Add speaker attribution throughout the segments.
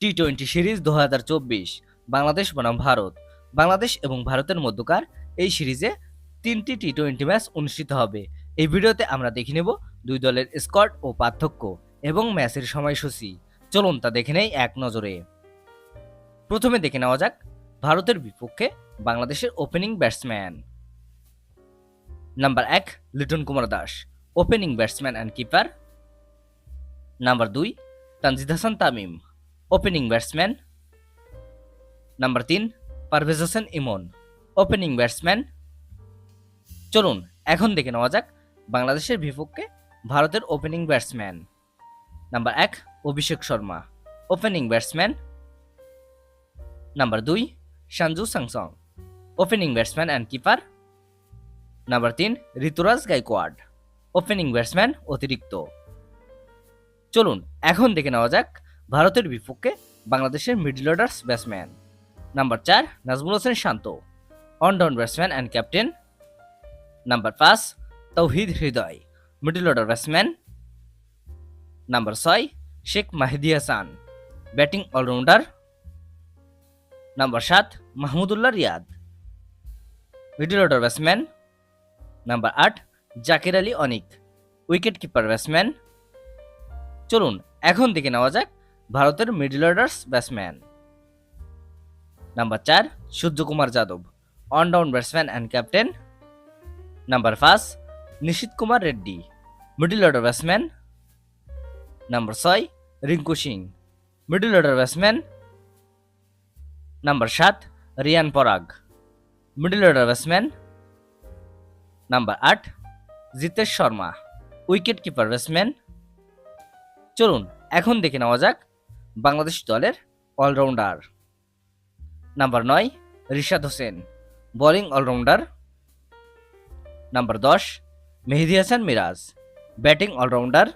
Speaker 1: T twenty series দু হাজার চব্বিশ, বাংলাদেশ বনাম ভারত। বাংলাদেশ এবং ভারতের মধ্যকার এই সিরিজে তিনটি টি টোয়েন্টি ম্যাচ অনুষ্ঠিত হবে। এই ভিডিওতে আমরা দেখে নেব দুই দলের স্কোয়াড ও পার্থক্য এবং ম্যাচের সময়সূচি। চলুন তা দেখে নেই এক নজরে। প্রথমে দেখে নেওয়া যাক ভারতের বিপক্ষে বাংলাদেশের ওপেনিং ব্যাটসম্যান নাম্বার এক, Liton Kumar Das opening batsman and keeper number দুই, Tanzid Hasan Tamim. Opening batsman number তিন পারভেজ হোসেন ইমন ওপেনিং ব্যাটসম্যান চলুন, এখন দেখে নেওয়া যাক বাংলাদেশের বিপক্ষে ভারতের ওপেনিং ব্যাটসম্যান নাম্বার এক, Abhishek Sharma. Opening batsman number দুই, Sanju Samson. Opening batsman and keeper number তিন, ঋতুরাজ গাইকোয়াড। ওপেনিং ব্যাটসম্যান অতিরিক্ত। চলুন, এখন দেখে নেওয়া যাক ভারতের বিপক্ষে বাংলাদেশের মিডল অর্ডার্স ব্যাটসম্যান। নাম্বার চার, Najmul Hossain Shanto, one down batsman and captain. Number পাঁচ, Towhid Hridoy, middle order batsman. Number ছয়, Sheikh Mahedi Hasan, batting allrounder. Number সাত, Mahmudullah Riyad, middle order batsman. Number আট, Jaker Ali Anik wicket keeper batsman. চলুন, এখন দেখে নেওয়া যাক ভারতের মিডল অর্ডার্স ব্যাটসম্যান নাম্বার চার, Suryakumar Yadav one down batsman and captain number পাঁচ, নিশিত Kumar Reddy middle order batsman number ছয়, Rinku Singh middle order batsman number সাত, Riyan Parag middle order batsman number আট, Jitesh Sharma wicket keeper batsman চলুন, এখন দেখে নেওয়া যাক বাংলাদেশ দলের অলরাউন্ডার। নাম্বার নয়, Rishad Hossain, bowling allrounder. Number দশ, মেহেদি হাসান মিরাজ, ব্যাটিং অলরাউন্ডার।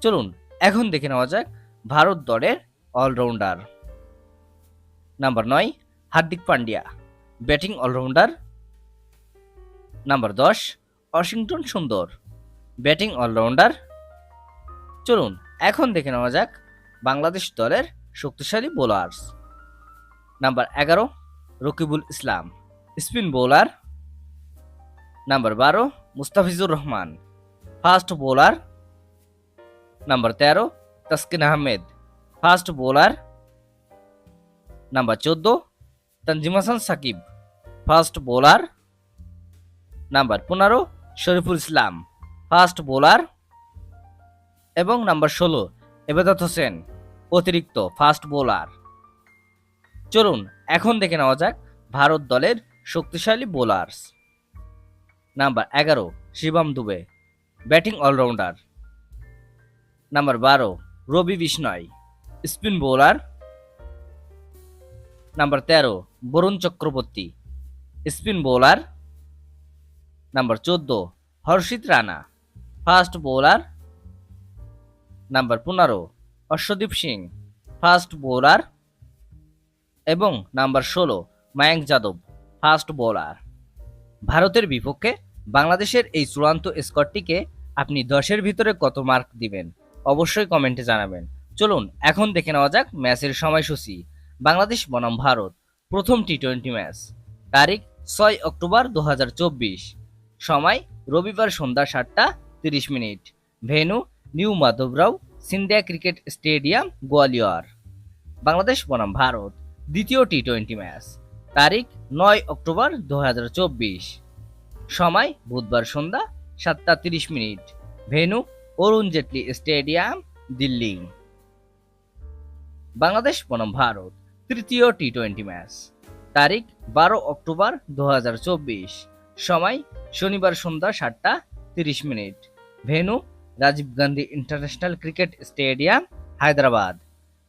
Speaker 1: চলুন, এখন দেখে নেওয়া যাক ভারত দলের অলরাউন্ডার। নাম্বার নয়, Hardik Pandya, batting allrounder. Number দশ, ওয়াশিংটন সুন্দর, ব্যাটিং অলরাউন্ডার। চলুন, এখন দেখে নেওয়া যাক বাংলাদেশ দলের শক্তিশালী বোলার্স নাম্বার এগারো, Rakibul Islam. Spin bowler number বারো, Mustafizur Rahman. Fast bowler number তেরো, Taskin Ahmed. Fast bowler number চোদ্দ, Tanzim Hasan Sakib. Fast bowler number পনেরো, শরীফুল ইসলাম। ফাস্ট বোলার এবং নাম্বার ষোলো, এবাদত হোসেন। অতিরিক্ত ফাস্ট বোলার। চলুন, এখন দেখে নেওয়া যাক ভারত দলের শক্তিশালী বোলার্স। নাম্বার এগারো, Shivam Dube, batting allrounder. Number বারো, Ravi Bishnoi, spin bowler. Number তেরো, Varun Chakravarthy, spin bowler. Number চোদ্দ, Harshit Rana, fast bowler. Number পনেরো অশ্বদীপ সিং ফাস্ট বোলার এবং নাম্বার ষোলো মায়াঙ্ক যাদব ফাস্ট বোলার। ভারতের বিপক্ষে বাংলাদেশের এই চূড়ান্ত স্কোরটিকে আপনি দশের ভিতরে কত মার্ক দিবেন? অবশ্যই কমেন্টে জানাবেন। চলুন, এখন দেখে নেওয়া যাক ম্যাচের সময়সূচি। বাংলাদেশ, বনাম ভারত, প্রথম টি টোয়েন্টি ম্যাচ। তারিখ, ছয় অক্টোবর দু হাজার চব্বিশ। সময়, রবিবার সন্ধ্যা সাতটা তিরিশ minute. Venue new Madhavrao Scindia cricket stadium, Gwalior. Bangladesh বনাম ভারত, দ্বিতীয় টি টোয়েন্টি ম্যাচ তারিখ, নয় অক্টোবর দু সময়, বুধবার সন্ধ্যা সাতটা তিরিশ minute. Venue Arun Jaitley stadium, Delhi. Bangladesh বনাম ভারত, তৃতীয় টি টোয়েন্টি ম্যাচ তারিখ, বারো অক্টোবর দু হাজার চব্বিশ। সময়, শনিবার সন্ধ্যা সাতটা তিরিশ minute. Venue Rajiv Gandhi international cricket stadium, Hyderabad.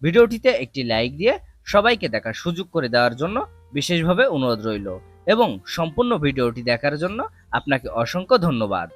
Speaker 1: ভিডিওটিতে একটি লাইক দিয়ে সবাইকে দেখার সুযোগ করে দেওয়ার জন্য বিশেষভাবে অনুরোধ রইল এবং সম্পূর্ণ ভিডিওটি দেখার জন্য আপনাকে অসংখ্য ধন্যবাদ।